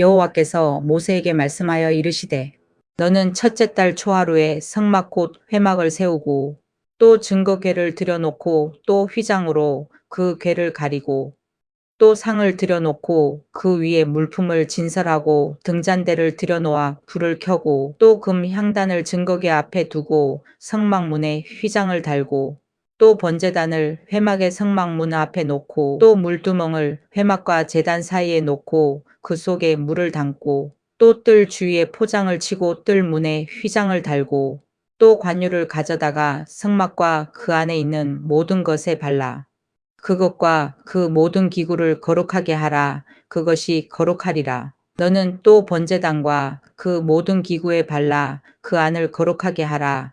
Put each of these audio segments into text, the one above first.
여호와께서 모세에게 말씀하여 이르시되 너는 첫째 달 초하루에 성막 곧 회막을 세우고 또 증거궤를 들여놓고 또 휘장으로 그 궤를 가리고 또 상을 들여놓고 그 위에 물품을 진설하고 등잔대를 들여놓아 불을 켜고 또 금 향단을 증거궤 앞에 두고 성막문에 휘장을 달고 또 번제단을 회막의 성막문 앞에 놓고 또 물두멍을 회막과 제단 사이에 놓고 그 속에 물을 담고 또 뜰 주위에 포장을 치고 뜰 문에 휘장을 달고 또 관유를 가져다가 성막과 그 안에 있는 모든 것에 발라 그것과 그 모든 기구를 거룩하게 하라. 그것이 거룩하리라. 너는 또 번제단과 그 모든 기구에 발라 그 안을 거룩하게 하라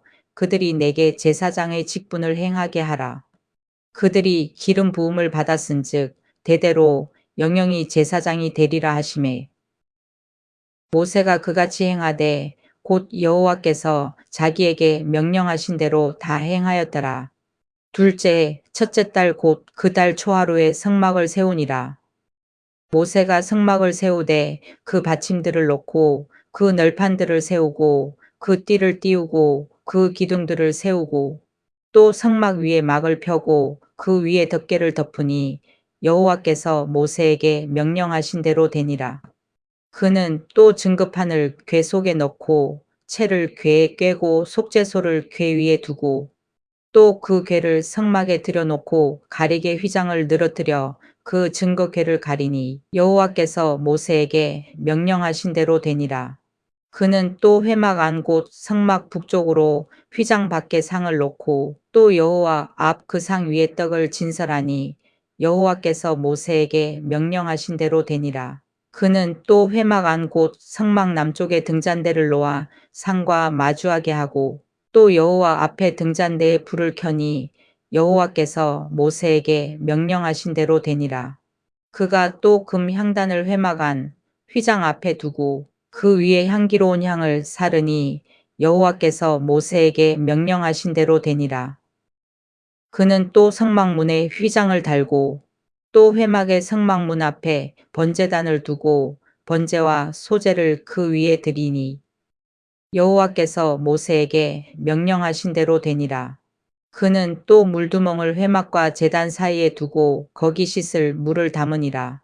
그들이 내게 제사장의 직분을 행하게 하라. 그들이 기름 부음을 받았은즉 대대로 영영이 제사장이 되리라 하심에 모세가 그같이 행하되 곧 여호와께서 자기에게 명령하신 대로 다 행하였더라. 둘째, 첫째 달 곧 그 달 초하루에 성막을 세우니라. 모세가 성막을 세우되 그 받침들을 놓고 그 널판들을 세우고 그 띠를 띄우고 그 기둥들을 세우고 또 성막 위에 막을 펴고 그 위에 덮개를 덮으니 여호와께서 모세에게 명령하신 대로 되니라. 그는 또 증거판을 궤 속에 넣고 채를 궤에 꿰고 속죄소를 궤 위에 두고 또그 궤를 성막에 들여놓고 가리개 휘장을 늘어뜨려 그 증거궤를 가리니 여호와께서 모세에게 명령하신 대로 되니라. 그는 또 회막 안곳 성막 북쪽으로 휘장 밖에 상을 놓고 또 여호와 앞 그 상 위에 떡을 진설하니 여호와께서 모세에게 명령하신 대로 되니라. 그는 또 회막 안곳 성막 남쪽에 등잔대를 놓아 상과 마주하게 하고 또 여호와 앞에 등잔대에 불을 켜니 여호와께서 모세에게 명령하신 대로 되니라. 그가 또 금 향단을 회막 안 휘장 앞에 두고 그 위에 향기로운 향을 사르니 여호와께서 모세에게 명령하신 대로 되니라. 그는 또 성막문에 휘장을 달고 또 회막의 성막문 앞에 번제단을 두고 번제와 소제를 그 위에 드리니 여호와께서 모세에게 명령하신 대로 되니라. 그는 또 물두멍을 회막과 제단 사이에 두고 거기 씻을 물을 담으니라.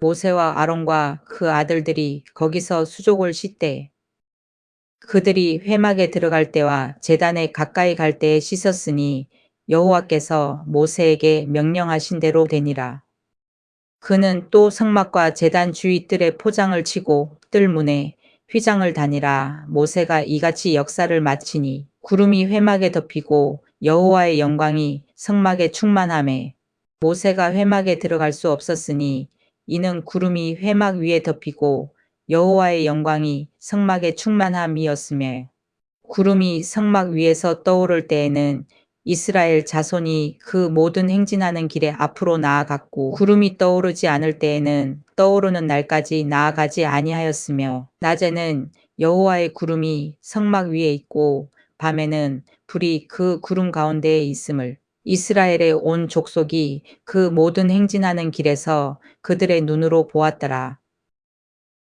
모세와 아론과 그 아들들이 거기서 수족을 씻되 그들이 회막에 들어갈 때와 제단에 가까이 갈 때에 씻었으니 여호와께서 모세에게 명령하신 대로 되니라. 그는 또 성막과 제단 주위 뜰에 포장을 치고 뜰 문에 휘장을 다니라 모세가 이같이 역사를 마치니 구름이 회막에 덮이고 여호와의 영광이 성막에 충만함에 모세가 회막에 들어갈 수 없었으니 이는 구름이 회막 위에 덮이고 여호와의 영광이 성막에 충만함이었으며 구름이 성막 위에서 떠오를 때에는 이스라엘 자손이 그 모든 행진하는 길에 앞으로 나아갔고 구름이 떠오르지 않을 때에는 떠오르는 날까지 나아가지 아니하였으며 낮에는 여호와의 구름이 성막 위에 있고 밤에는 불이 그 구름 가운데에 있음을 이스라엘의 온 족속이 그 모든 행진하는 길에서 그들의 눈으로 보았더라.